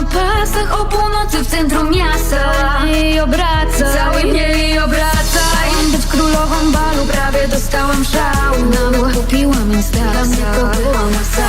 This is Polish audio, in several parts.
na pasach O północy w centrum miasta. I obracaj Cały mnie i obracaj Będę w królową balu Prawie dostałam szału. Nawet kupiłam instasa Dla mnie to była masa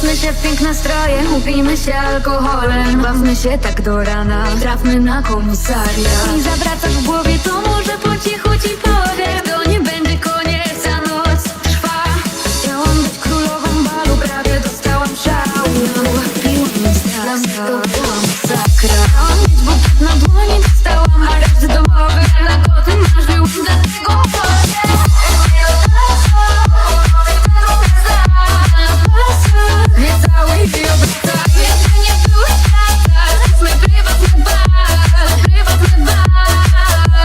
Cieszmy się w piękne stroje, upijmy się alkoholem. Bawmy się tak do rana, trafmy na komisaria I zawracasz w głowie, to może po cichu ci powiem. To nie będzie koniec, a noc trwa. Chciałam być królową balu, prawie dostałam szału. Piłam miasta, byłam sakra.